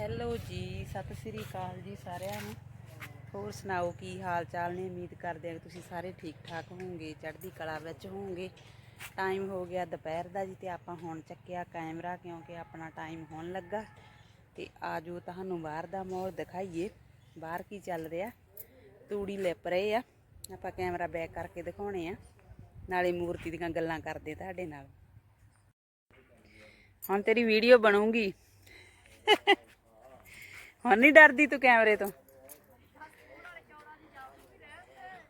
Hello ਜੀ, ਸਤਿ ਸ੍ਰੀ ਅਕਾਲ ਜੀ ਸਾਰਿਆਂ ਨੂੰ। ਹੋਰ ਸੁਣਾਓ, ਕੀ ਹਾਲ ਚਾਲ ਨੇ? ਉਮੀਦ ਕਰਦੇ ਹਾਂ ਕਿ ਤੁਸੀਂ ਸਾਰੇ ਠੀਕ ਠਾਕ ਹੋਵੋਗੇ, ਚੜ੍ਹਦੀ ਕਲਾ ਵਿੱਚ ਹੋਵੋਗੇ। ਟਾਈਮ ਹੋ ਗਿਆ ਦੁਪਹਿਰ ਦਾ ਜੀ ਤੇ ਆਪਾਂ ਹੁਣ ਚੱਕਿਆ ਕੈਮਰਾ ਕਿਉਂਕਿ ਆਪਣਾ ਟਾਈਮ ਹੋਣ ਲੱਗਾ। ਤੇ ਆਜੋ ਤੁਹਾਨੂੰ ਬਾਹਰ ਦਾ ਮਾਹੌਲ ਦਿਖਾਈਏ। ਬਾਹਰ ਕੀ ਚੱਲ ਰਿਹਾ? ਤੂੜੀ ਲਿਪ ਰਹੇ ਆ। ਆਪਾਂ ਕੈਮਰਾ ਬੈਕ ਕਰਕੇ ਦਿਖਾਉਣੇ ਆ। ਨਾਲੇ ਮੂਰਤੀ ਦੀਆਂ ਗੱਲਾਂ ਕਰਦੇ ਤੁਹਾਡੇ ਨਾਲ। ਹੁਣ ਤੇਰੀ ਵੀਡੀਓ ਬਣੂਗੀ। ਹੁਣ ਨਹੀਂ ਡਰਦੀ ਤੂੰ ਕੈਮਰੇ ਤੋਂ?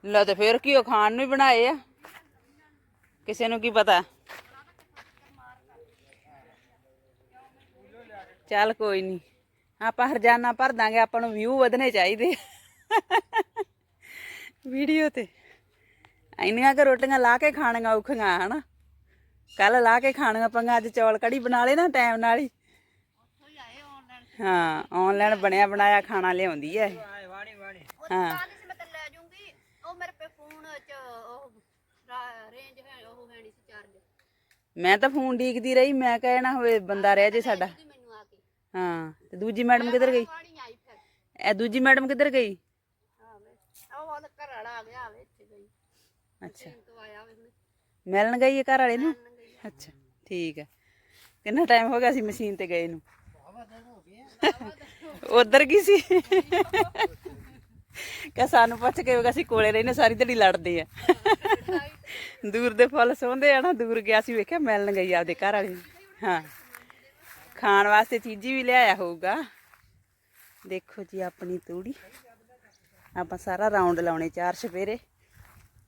ਲੈ ਤੇ ਫੇਰ ਕੀ ਉਹ ਖਾਣ ਨੂੰ ਹੀ ਬਣਾਏ ਆ। ਕਿਸੇ ਨੂੰ ਕੀ ਪਤਾ? ਚੱਲ ਕੋਈ ਨਹੀਂ ਆਪਾਂ ਹਰਜਾਨਾ ਭਰ ਦਾਂਗੇ, ਆਪਾਂ ਨੂੰ ਵਿਊ ਵਧਣੇ ਚਾਹੀਦੇ ਵੀਡੀਓ ਤੇ। ਇੰਨੀਆਂ ਕਿ ਰੋਟੀਆਂ ਲਾ ਕੇ ਖਾਣੀਆਂ ਔਖੀਆਂ, ਹਨਾ? ਕੱਲ ਲਾ ਕੇ ਖਾਣੀਆਂ ਪੰਗਾ ਅੱਜ ਚੌਲ ਕੜੀ ਬਣਾ ਲਏ ਨਾ ਟਾਈਮ ਨਾਲ ਹੀ। ਹਾਂ ਆਨਲਾਈਨ ਬਣਿਆ ਬਣਾਇਆ ਖਾਣਾ ਲਿਆਉਂਦੀ ਐ। ਇਹ। ਹਾਂ। ਸੀ ਮੈਂ ਤਾਂ ਲੈ ਜੂੰਗੀ ਉਹ ਮੇਰੇ ਪੇ ਫੋਨ ਚ ਉਹ ਰੇਂਜ ਹੈ ਉਹ ਹੈ ਨਹੀਂ ਸੀ ਚਾਰਜ ਮੈਂ ਤਾਂ ਫੋਨ ਡੀਕਦੀ ਰਹੀ ਮੈਂ ਕਹਿਣਾ ਹੋਵੇ ਬੰਦਾ ਰਹਿ ਜੇ ਸਾਡਾ। ਮੈਨੂੰ ਆ ਕੇ ਹਾਂ ਤੇ ਦੂਜੀ ਮੈਡਮ ਕਿੱਧਰ ਗਈ? ਪਾਣੀ ਆਈ ਫਿਰ। ਇਹ ਦੂਜੀ ਮੈਡਮ ਕਿੱਧਰ ਗਈ? ਆਵੇ ਉਹ ਉਹਦਾ ਘਰ ਵਾਲਾ ਆ ਗਿਆ ਆਵੇ ਇੱਥੇ ਗਈ। ਅੱਛਾ। ਤੋਂ ਆਇਆ ਵੇ ਹੁਣ ਮਿਲਣ ਗਈ ਹੈ ਘਰ ਵਾਲੇ ਨੂੰ ਅੱਛਾ ਠੀਕ ਹੈ। ਕਿੰਨਾ ਟਾਈਮ ਹੋ ਗਿਆ ਸੀ ਮਸ਼ੀਨ ਤੇ ਗਏ ਨੂੰ? ਉਧਰ ਕੀ ਸੀ? ਕਿ ਸਾਨੂੰ ਪੁੱਛ ਕੇ ਅਸੀਂ ਕੋਲੇ ਰਹਿੰਦੇ, ਸਾਰੀ ਦਿਹਾੜੀ ਲੜਦੇ ਆ। ਦੂਰ ਦੇ ਫੁੱਲ ਸੋਹੰਦੇ ਆ ਨਾ, ਦੂਰ ਗਿਆ ਸੀ, ਵੇਖਿਆ ਮਿਲਣ ਗਈ ਆਪਦੇ ਘਰ ਵਾਲੇ ਹਾਂ। ਖਾਣ ਵਾਸਤੇ ਚੀਜ਼ੀ ਵੀ ਲਿਆਇਆ ਹੋਊਗਾ। ਦੇਖੋ ਜੀ ਆਪਣੀ ਤੂੜੀ। ਆਪਾਂ ਸਾਰਾ ਰਾਉਂਡ ਲਾਉਣੇ ਚਾਰ ਛਪੇਰੇ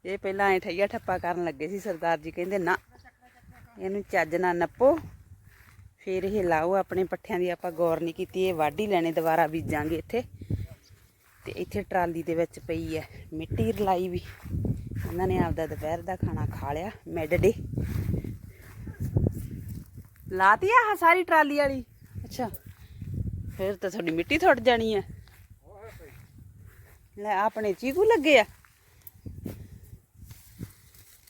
ਇਹ ਪਹਿਲਾਂ ਐ ਠਈਆ ਠੱਪਾ ਕਰਨ ਲੱਗੇ ਸੀ, ਸਰਦਾਰ ਜੀ ਕਹਿੰਦੇ ਨਾ, ਇਹਨੂੰ ਚੱਜ ਨਾਲ ਨੱਪੋ। ਫਿਰ ਇਹ ਲਾਓ, ਆਪਣੇ ਪੱਠਿਆਂ ਦੀ ਆਪਾਂ ਗੌਰ ਨਹੀਂ ਕੀਤੀ, ਇਹ ਵਾਢੀ ਲੈਣੇ, ਦੁਬਾਰਾ ਬੀਜਾਂਗੇ ਇੱਥੇ। ਤੇ ਇੱਥੇ ਟਰਾਲੀ ਦੇ ਵਿੱਚ ਪਈ ਹੈ, ਮਿੱਟੀ ਰਲਾਈ ਵੀ। ਉਹਨਾਂ ਨੇ ਆਪਦਾ ਦੁਪਹਿਰ ਦਾ ਖਾਣਾ ਖਾ ਲਿਆ, ਮਿਡ ਡੇ। ਲਾਤੀ ਆ ਸਾਰੀ ਟਰਾਲੀ ਵਾਲੀ? ਅੱਛਾ। ਫਿਰ ਤਾਂ ਤੁਹਾਡੀ ਮਿੱਟੀ ਥੁੱਟ ਜਾਣੀ ਹੈ। ਲੈ ਆਪਣੇ ਚੀਕੂ ਲੱਗੇ ਆ।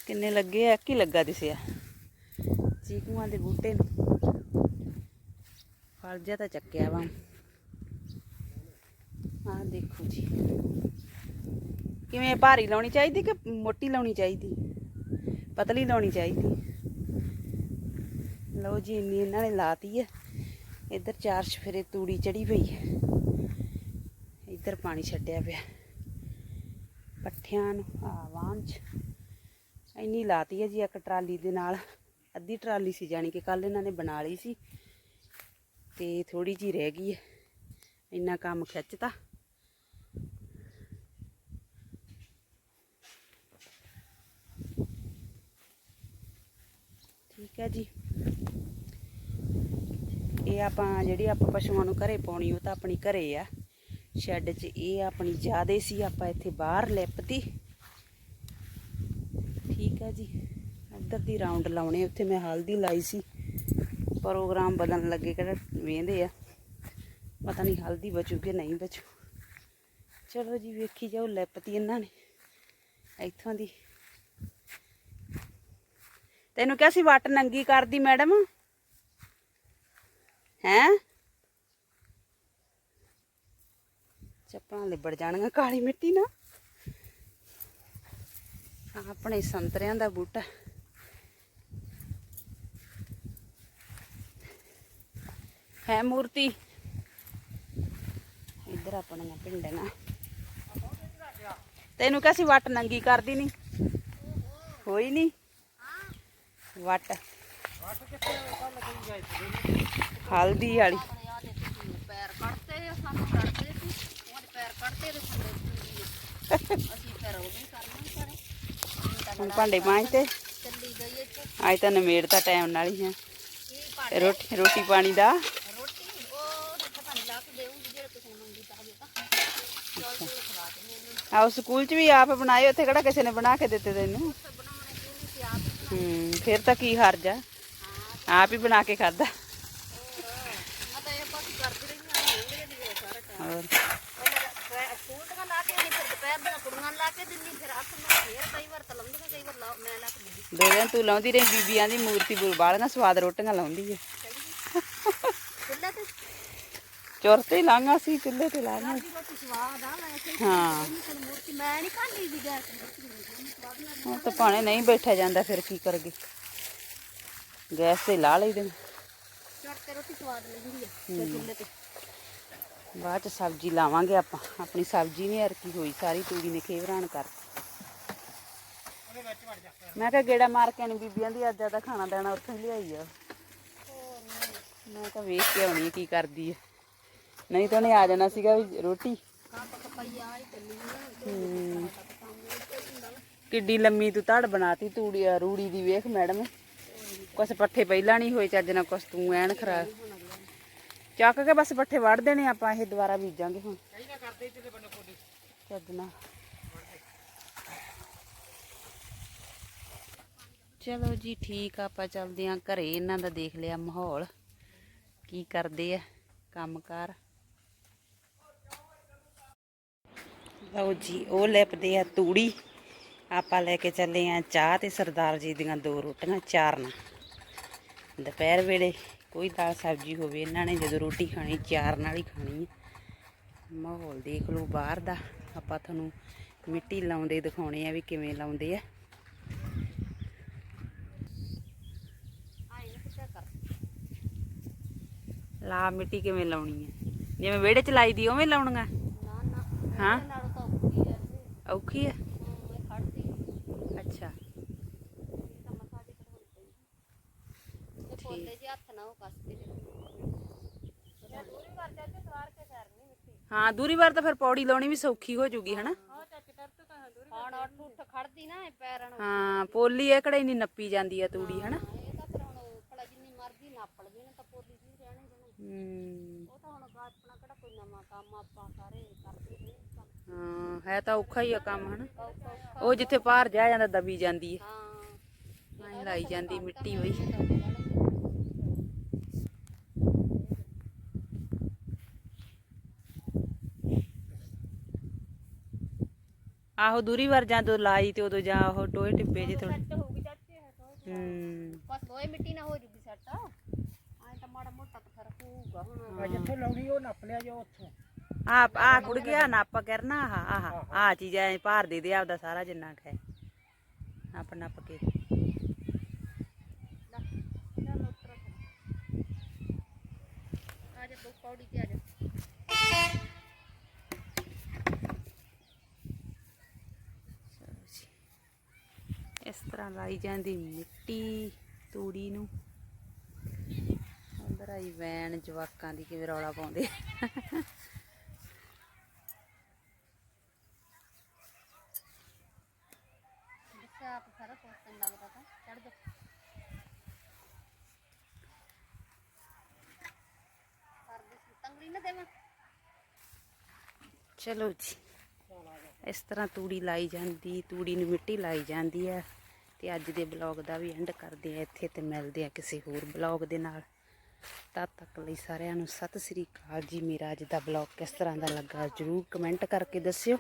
ਕਿੰਨੇ ਲੱਗੇ ਆ ਕੀ ਲੱਗਾ ਦਿਸਿਆ ਚੀਕੂਆਂ ਦੇ ਬੂਟੇ ਨੂੰ। ਫਲ ਜਿਹਾ ਤਾਂ ਚੱਕਿਆ ਵਾ। ਆਹ ਦੇਖੋ ਜੀ। ਕਿਵੇਂ ਭਾਰੀ ਲਾਉਣੀ ਚਾਹੀਦੀ ਕਿ ਮੋਟੀ ਲਾਉਣੀ ਚਾਹੀਦੀ? ਪਤਲੀ ਲਾਉਣੀ ਚਾਹੀਦੀ। ਲਓ ਜੀ, ਇੰਨੀ ਇਹਨਾਂ ਨੇ ਲਾਤੀ ਹੈ ਇੱਧਰ ਚਾਰ ਸਫੇਰੇ ਤੂੜੀ ਚੜੀ ਪਈ ਹੈ ਇੱਧਰ ਪਾਣੀ ਛੱਡਿਆ ਪਿਆ। ਪੱਠਿਆਂ ਨੂੰ, ਆ ਵਾਂਝ ਇੰਨੀ ਲਾਤੀ ਹੈ ਜੀ ਇੱਕ ਟਰਾਲੀ ਦੇ ਨਾਲ। ਅੱਧੀ ਟਰਾਲੀ ਸੀ, ਜਾਣੀ ਕਿ ਕੱਲ ਇਹਨਾਂ ਨੇ ਬਣਾ ਲਈ ਸੀ। ਤੇ ਥੋੜੀ ਜੀ ਰਹਿ ਗਈ ਹੈ। ਇੰਨਾ ਕੰਮ ਖਿੱਚਤਾ। ਠੀਕ ਹੈ ਜੀ। ਇਹ ਆਪਾਂ ਜਿਹੜੀ ਆਪਾਂ ਪਸ਼ੂਆਂ ਨੂੰ ਘਰੇ ਪਾਉਣੀ, ਉਹ ਤਾਂ ਆਪਣੀ ਘਰੇ ਆ। ਸ਼ੈੱਡ 'ਚ ਇਹ ਆਪਣੀ ਜ਼ਿਆਦੇ ਸੀ, ਆਪਾਂ ਇੱਥੇ ਬਾਹਰ ਲਿਪਤੀ। ਠੀਕ ਹੈ ਜੀ। ਇੱਧਰ ਦੀ ਰਾਉਂਡ ਲਾਉਣੇ ਉੱਥੇ ਮੈਂ ਹਲਦੀ ਲਾਈ ਸੀ। ਪ੍ਰੋਗਰਾਮ ਬਦਲਣ ਲੱਗੇ ਕਿਹੜਾ ਵੇਂਦੇ ਆ। ਪਤਾ ਨਹੀਂ ਹਲਦੀ ਬਚੂ ਕਿ ਨਹੀਂ ਬਚੂ। ਚਲੋ ਜੀ ਵੇਖੀ ਜਾਓ ਲਿਪਤੀ ਇਹਨਾਂ ਨੇ। ਇੱਥੋਂ ਦੀ। ਤੈਨੂੰ ਕਿਹਾ ਸੀ ਵੱਟ ਨੰਗੀ ਕਰਦੀ ਮੈਡਮ? ਹੈਂ? ਚੱਪਲਾਂ ਲਿਬੜ ਜਾਣਗੀਆਂ ਕਾਲੀ ਮਿੱਟੀ ਨਾਲ। ਆਪਣੇ ਸੰਤਰਿਆਂ ਦਾ ਬੂਟਾ। ਹੈ ਮੂਰਤੀ। ਇੱਧਰ ਆਪਣੀਆਂ ਪਿੰਡੀਆਂ ਤੈਨੂੰ ਕਿਹਾ ਸੀ ਵੱਟ ਨੰਗੀ ਕਰਦੀ ਨਹੀਂ ਹੋਈ ਨਹੀਂ ਵੱਟ। ਹਲਦੀ ਵਾਲੀ। ਆਪਣੇ ਆ ਪੈਰ ਕੱਟਦੇ ਸਾਨੂੰ ਕੱਟਦੇ ਸੀ ਉਹਦੇ ਪੈਰ ਕੱਟਦੇ ਤੇ ਥੱਲੇ ਅਸੀਂ ਫਿਰ ਉਹ ਵੀ ਕਰਨਾ ਕਰੇ ਹੁਣ ਭਾਂਡੇ ਮਾਂਜਤੇ। ਚੱਲੀ ਗਈ ਅੱਜ ਤਾਂ ਨਵੇੜਤਾ ਟਾਈਮ ਨਾਲ ਹੀ ਹੈ ਰੋਟੀ ਰੋਟੀ ਪਾਣੀ ਦਾ ਰੋਟੀ ਉਹ ਤੇ ਪਤਾ ਨਹੀਂ ਲਾ ਕੇ ਦੇਉਂਗੀ ਜਿਹੜੇ ਕਿਸੇ ਨੂੰ ਮੰਗੀ ਤਾਂ ਹਜੇ ਤਾਂ ਚੌਲ ਚੂਲ ਖਵਾ ਦੇ ਮੈਨੂੰ ਆਹ ਸਕੂਲ 'ਚ ਵੀ ਆਪ ਬਣਾਏ, ਉੱਥੇ ਕਿਹੜਾ ਕਿਸੇ ਨੇ ਬਣਾ ਕੇ ਦਿੱਤੇ ਤੈਨੂੰ? ਹੂੰ, ਫਿਰ ਤਾਂ ਕੀ ਹਰਜ ਆ? ਆਪ ਹੀ ਬਣਾ ਕੇ ਖਾਦਾ ਹੋਰ। ਸਕੂਲ ਤੋਂ ਲਾ ਕੇ ਫਿਰ ਦੁਪਹਿਰ ਦੀਆਂ ਕੁੜੀਆਂ ਲਾ ਕੇ ਦਿੰਨੀ ਫਿਰ ਅੱਖ ਮੈਂ ਫੇਰ ਕਈ ਵਾਰ ਤਾਂ ਕਈ ਵਾਰ ਮੈਂ ਲਾ ਕੇ ਦਿੰਦੀ ਦੋ ਦਿਨ ਤੂੰ ਲਾਉਂਦੀ ਰਹੀ, ਬੀਬੀਆਂ ਦੀ ਮੂਰਤੀ ਬੁਲ ਬਾਲੀਆਂ ਸਵਾਦ ਰੋਟੀਆਂ ਲਾਉਂਦੀ ਹੈ ਚੁੱਲ੍ਹੇ ਤੇ ਚੁਰਤੇ ਹੀ ਲਾਂਗਾ ਸੀ ਚੁੱਲ੍ਹੇ ਤੇ ਲਾਂਗਾ ਦੀ ਰੋਟੀ ਸਵਾਦ ਆ ਵੈਸੇ ਹਾਂ। ਕੋਈ ਮੂਰਤੀ ਮੈਂ ਨਹੀਂ ਖਾਂਦੀ ਦੀ ਗੈਸ ਦੀ ਰੋਟੀ ਮੈਨੂੰ ਸਵਾਦ ਨਹੀਂ ਹੁਣ ਤਾਂ ਪਾਣੇ ਨਹੀਂ ਬੈਠਾ ਜਾਂਦਾ ਫਿਰ ਕੀ ਕਰਗੇ? ਗੈਸ ਤੇ ਲਾ ਲਈਦੇ ਨੇ। ਚੜ ਤੇ ਰੋਟੀ ਸਵਾਦ ਲੱਗਦੀ ਆ ਤੇ ਚੁੱਲ੍ਹੇ ਤੇ। ਬਾਅਦ ਚ ਸਬਜ਼ੀ ਲਾਵਾਂਗੇ ਆਪਾਂ। ਆਪਣੀ ਸਬਜ਼ੀ ਨਹੀਂ ਅਰਕੀ ਹੋਈ ਸਾਰੀ ਤੂੜੀ ਨੇ ਖੇਵਰਾਨ ਕਰ ਮੈਂ ਕਿਹਾ ਗੇੜਾ ਮਾਰ ਕੇ ਆਣੀ ਬੀਬੀਆਂ ਦੀ ਅੱਜ ਦਾ ਖਾਣਾ ਦੇਣਾ ਉੱਥੋਂ ਹੀ ਲਿਆਈ ਆ। ਮੈਂ ਕਿਹਾ ਵੇਖ ਕੇ ਆਉਣੀ ਆ ਕੀ ਕਰਦੀ ਹੈ ਨਹੀਂ ਤਾਂ ਉਹਨੇ ਆ ਜਾਣਾ ਸੀਗਾ ਵੀ ਰੋਟੀ। ਕੱਪ ਕਿੱਡੀ ਲੰਮੀ ਤੂੰ ਧੜ ਬਣਾਤੀ ਤੂੜੀ ਆ, ਰੂੜੀ ਦੀ ਵੇਖ ਮੈਡਮ। ਕੁਛ ਪੱਠੇ ਪਹਿਲਾਂ ਨਹੀਂ ਹੋਏ ਚੱਜ ਨਾਲ ਕੁਛ ਤੂੰ ਐਨ ਖਰਾਬ। ਚੱਕ ਕੇ ਬਸ ਪੱਠੇ ਵੜ ਦੇਣੇ ਆਪਾਂ ਇਹ ਦੁਬਾਰਾ ਬੀਜਾਂਗੇ ਹੁਣ। ਚੱਜ ਨਾਲ। ਚਲੋ ਜੀ ਠੀਕ ਆ ਆਪਾਂ ਚੱਲਦੇ ਆਂ ਘਰੇ। ਇਹਨਾਂ ਦਾ ਦੇਖ ਲਿਆ ਮਾਹੌਲ। ਕੀ ਕਰਦੇ ਆ ਕੰਮਕਾਰ। ਲਓ ਜੀ ਉਹ ਲੈਪਦੇ ਆ ਤੂੜੀ। ਆਪਾਂ ਲੈ ਕੇ ਚੱਲੇ ਆ ਚਾਹ ਤੇ ਸਰਦਾਰ ਜੀ ਦੀਆਂ ਦੋ ਰੋਟੀਆਂ ਚਾਰ ਨਾ। ਦੁਪਹਿਰ ਵੇਲੇ ਕੋਈ ਦਾਲ ਸਬਜ਼ੀ ਹੋਵੇ ਇਹਨਾਂ ਨੇ ਜਦੋਂ ਰੋਟੀ ਖਾਣੀ ਚਾਰ ਨਾਲ ਹੀ ਖਾਣੀ ਹੈ ਮਾਹੌਲ ਦੇਖ ਲਓ ਬਾਹਰ ਦਾ। ਆਪਾਂ ਤੁਹਾਨੂੰ ਮਿੱਟੀ ਲਾਉਂਦੇ ਦਿਖਾਉਣੇ ਆ ਵੀ ਕਿਵੇਂ ਲਾਉਂਦੇ ਆ। ਲਾ ਮਿੱਟੀ ਕਿਵੇਂ ਲਾਉਣੀ ਹੈ ਜਿਵੇਂ ਵਿਹੜੇ ਚ ਲਾਈ ਦੀ ਉਵੇਂ ਲਾਉਣੀਆਂ? ਨਾ ਨਾ। ਹਾਂ? ਨਾਲ ਆ ਇਹ ਔਖੀ ਹੈ ਹਮ, ਇਹ ਖੜਦੀ ਨੀ। ਅੱਛਾ ਇਹ ਤਾਂ ਮਸਾ ਦੀ ਕਢਾਉਣੀ ਪੈਂਦੀ ਇਹ ਪੋਲੇ ਜਿਹੇ ਹੱਥ ਨਾਲ ਉਹ ਕੱਸਦੇ ਨੇ ਮੈਂ ਦੂਰੀ ਵਾਰ ਜਾਂਦੇ ਸਵਾਰ ਕੇ ਸਰਨੀ ਮਿੱਟੀ ਹਾਂ ਦੂਰੀ ਵਾਰ ਤਾਂ ਫਿਰ ਪੌੜੀ ਲਾਉਣੀ ਵੀ ਸੌਖੀ ਹੋ ਜੂਗੀ ਹਨਾ ਹਾਂ ਚੱਕ ਦਰ ਤੋਂ ਕਹਾਂ ਦੂਰੀ ਹੁਣ ਉੱਠ ਉੱਠ ਖੜਦੀ ਨਾ ਇਹ ਪੈਰਾਂ ਨੂੰ ਹਾਂ ਪੋਲੀ ਇਹ ਕਿਹੜਾ ਇੰਨੀ ਨੱਪੀ ਜਾਂਦੀ ਆ ਤੂੜੀ ਹਨਾ ਇਹ ਤਾਂ ਫਿਰ ਹੁਣ ਭਲਾ ਜਿੰਨੀ ਮਰਜ਼ੀ ਨਾਪ ਲਵੇ ਨਾ ਤਾਂ ਪੋਲੀ ਜੀ ਰਹਿਣੇ ਜਣੇ ਹੂੰ ਉਹ ਤਾਂ ਹੁਣ ਗਾ ਆਪਣਾ ਕਿਹੜਾ ਕੋਈ ਨਵਾਂ ਕੰਮ ਆਪਾਂ ਸਾਰੇ ਕਰਦੇ ਨੇ ਕੰਮ ਹਾਂ ਹੈ ਤਾਂ ਔਖਾ ਹੀ ਆ ਕੰਮ ਹਨਾ? ਉਹ ਜਿੱਥੇ ਪਾਰ ਜਾ ਜਾਂਦਾ ਦਬੀ ਜਾਂਦੀ ਹੈ ਹਾਂ। ਐਂ ਲਾਈ ਜਾਂਦੀ ਮਿੱਟੀ ਹੋਈ। ਆਹੋ ਦੂਰੀ ਵਾਰ ਜਦੋਂ ਲਾਈ ਤੇ ਉਦੋਂ ਜਾ ਉਹ ਟੋਏ ਟਿੱਬੇ ਜੇ ਥੋੜੇ ਸੈੱਟ ਹੋਊਗੀ ਚਾਚੇ ਹੂੰ ਬਸ ਦੋਏ ਮਿੱਟੀ ਨਾ ਹੋ ਜੂਗੀ ਸੈੱਟ। ਐਂ ਤਾਂ ਮਾੜਾ ਮੋਟਾ ਤਾਂ ਫ਼ਰਕ ਹੋਊਗਾ ਹੁਣ ਜਿੱਥੋਂ ਲਾਉਣੀ ਉਹ ਨੱਪ ਲਿਆ ਜੋ ਉੱਥੋਂ। ਆ ਆ ਕੁੜ ਗਿਆ ਨੱਪ ਕਰਨਾ ਆਹ ਆਹ ਆ ਚੀਜ਼ ਐ ਭਾਰ ਦੇ ਦੇ ਆਪਦਾ ਸਾਰਾ ਜਿੰਨਾ ਹੈ। ਨੱਪ ਨੱਪ ਕੇ। ਪੌੜੀ ਤੇ ਆ ਜਾ। ਚਲੋ ਜੀ। ਇਸ ਤਰ੍ਹਾਂ ਲਾਈ ਜਾਂਦੀ ਮਿੱਟੀ ਤੂੜੀ ਨੂੰ। ਅੰਦਰ ਆਈ ਵੈਨ ਜਵਾਕਾਂ ਦੀ ਕਿਵੇਂ ਰੌਲਾ ਪਾਉਂਦੇ ਦੱਸਿਆ ਆਪ ਸਾਰਾ ਸੋਚਣ ਲੱਗਦਾ ਤਾਂ ਚੜ ਜਾ ਕਰ ਦੇ ਤੰਗੜੀ ਚਲੋ ਜੀ। ਇਸ ਤਰ੍ਹਾਂ ਤੂੜੀ ਲਾਈ ਜਾਂਦੀ, ਤੂੜੀ ਨੂੰ ਮਿੱਟੀ ਲਾਈ ਜਾਂਦੀ ਹੈ ਤੇ ਅੱਜ ਦੇ ਬਲੌਗ ਦਾ ਵੀ ਐਂਡ ਕਰਦੇ ਆ ਇੱਥੇ ਤੇ ਮਿਲਦੇ ਆ ਕਿਸੇ ਹੋਰ ਬਲੌਗ ਦੇ ਨਾਲ। ਤਦ ਤੱਕ ਲਈ ਸਾਰਿਆਂ ਨੂੰ ਸਤਿ ਸ੍ਰੀ ਅਕਾਲ ਜੀ। ਮੇਰਾ ਅੱਜ ਦਾ ਬਲੌਗ ਕਿਸ ਤਰ੍ਹਾਂ ਦਾ ਲੱਗਾ ਜਰੂਰ ਕਮੈਂਟ ਕਰਕੇ ਦੱਸਿਓ।